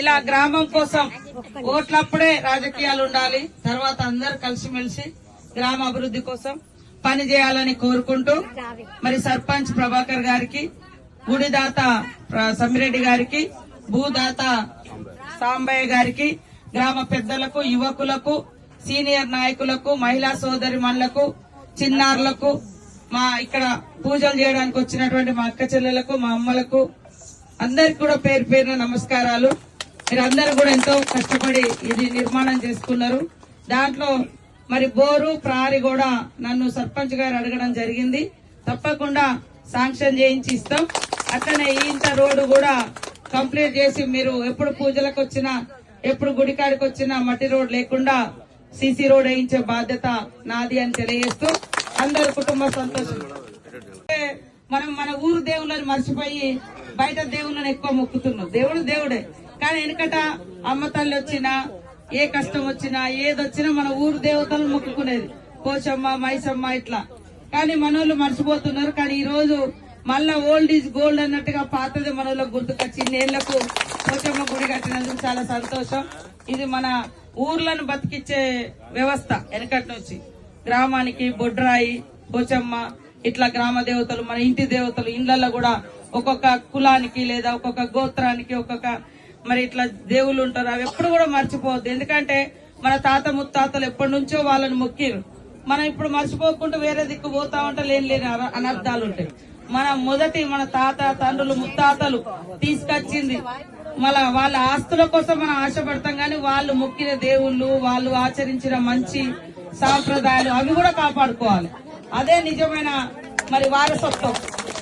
ఇలా గ్రామం కోసం ఓట్లప్పుడే రాజకీయాలు ఉండాలి. తర్వాత అందరు కలిసిమెలిసి గ్రామ అభివృద్ధి కోసం పని చేయాలని కోరుకుంటూ మరి సర్పంచ్ ప్రభాకర్ గారికి గుడిదాత సమ్మిరెడ్డి గారికి భూదాత సాంబయ్య గారికి గ్రామ పెద్దలకు యువకులకు సీనియర్ నాయకులకు మహిళా సోదరి చిన్నారులకు మా ఇక్కడ పూజలు చేయడానికి వచ్చినటువంటి మా అక్క చెల్లెలకు మా అమ్మలకు అందరికి కూడా పేరు పేరున నమస్కారాలు. మీరందరూ కూడా ఎంతో కష్టపడి ఇది నిర్మాణం చేసుకున్నారు. దాంట్లో మరి బోరు ప్రారి కూడా నన్ను సర్పంచ్ గారు అడగడం జరిగింది. తప్పకుండా శాంక్షన్ చేయించి ఇస్తాం. అట్లనే ఈంత రోడ్డు కూడా కంప్లీట్ చేసి మీరు ఎప్పుడు పూజలకు వచ్చినా ఎప్పుడు గుడికాడికి వచ్చినా మట్టి రోడ్ లేకుండా సీసీ రోడ్ వేయించే బాధ్యత నాది అని తెలియజేస్తూ అందరు కుటుంబ సంతోషం. మనం మన ఊరు దేవుళ్ళని మర్చిపోయి బయట దేవుళ్ళని ఎక్కువ మొక్కుతున్నాం. దేవుడు దేవుడే. కానీ వెనుకట అమ్మ తల్లి వచ్చినా ఏ కష్టం వచ్చినా ఏదొచ్చినా మన ఊరు దేవతలను మొక్కుకునేది. పోచమ్మ మైసమ్మ ఇట్లా. కానీ మనోళ్ళు మర్చిపోతున్నారు. కానీ ఈ రోజు మళ్ళా ఓల్డ్ ఈజ్ గోల్డ్ అన్నట్టుగా పాతది మనోళ్ళకు గుర్తుకొచ్చి నేళ్ళకు కోచమ్మ గుడి కట్టినందుకు చాలా సంతోషం. ఇది మన ఊర్లను బతికిచ్చే వ్యవస్థ వెనకటి నుంచి. గ్రామానికి బొడ్రాయి కోచమ్మ ఇట్లా గ్రామ దేవతలు మన ఇంటి దేవతలు ఇండ్లలో కూడా ఒక్కొక్క కులానికి లేదా ఒక్కొక్క గోత్రానికి ఒక్కొక్క మరి ఇట్లా దేవుళ్ళు ఉంటారు. అవి ఎప్పుడు కూడా మర్చిపోవద్దు. ఎందుకంటే మన తాత ముత్తాతలు ఎప్పటి నుంచో వాళ్ళని మొక్కిరు మనం ఇప్పుడు మర్చిపోకుండా వేరే దిక్కు పోతా ఉంటే లేని లేని అన- అనర్థాలు ఉంటాయి. మన మొదటి మన తాత తండ్రులు ముత్తాతలు తీసుకొచ్చింది మళ్ళా వాళ్ళ ఆస్తుల కోసం మనం ఆశపడతాం కానీ వాళ్ళు మొక్కిన దేవుళ్ళు వాళ్ళు ఆచరించిన మంచి సాంప్రదాయాలు అవి కూడా కాపాడుకోవాలి. అదే నిజమైన మరి వారసత్వం.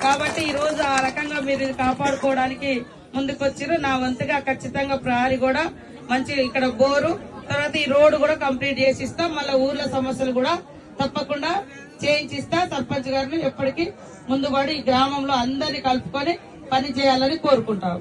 కాబట్టి ఈ రోజు ఆ రకంగా మీరు కాపాడుకోవడానికి ముందుకొచ్చారు నా వంతుగా ఖచ్చితంగా ప్రహరీ కూడా మంచి ఇక్కడ బోరు తర్వాత ఈ రోడ్డు కూడా కంప్లీట్ చేసి ఇస్తాం మళ్ళీ ఊర్ల సమస్యలు కూడా తప్పకుండా చేయించిస్తా. సర్పంచ్ గారిని ఎప్పటికీ ముందుపడి ఈ గ్రామంలో అందరినీ కలుపుకొని పని చేయాలని కోరుకుంటాము.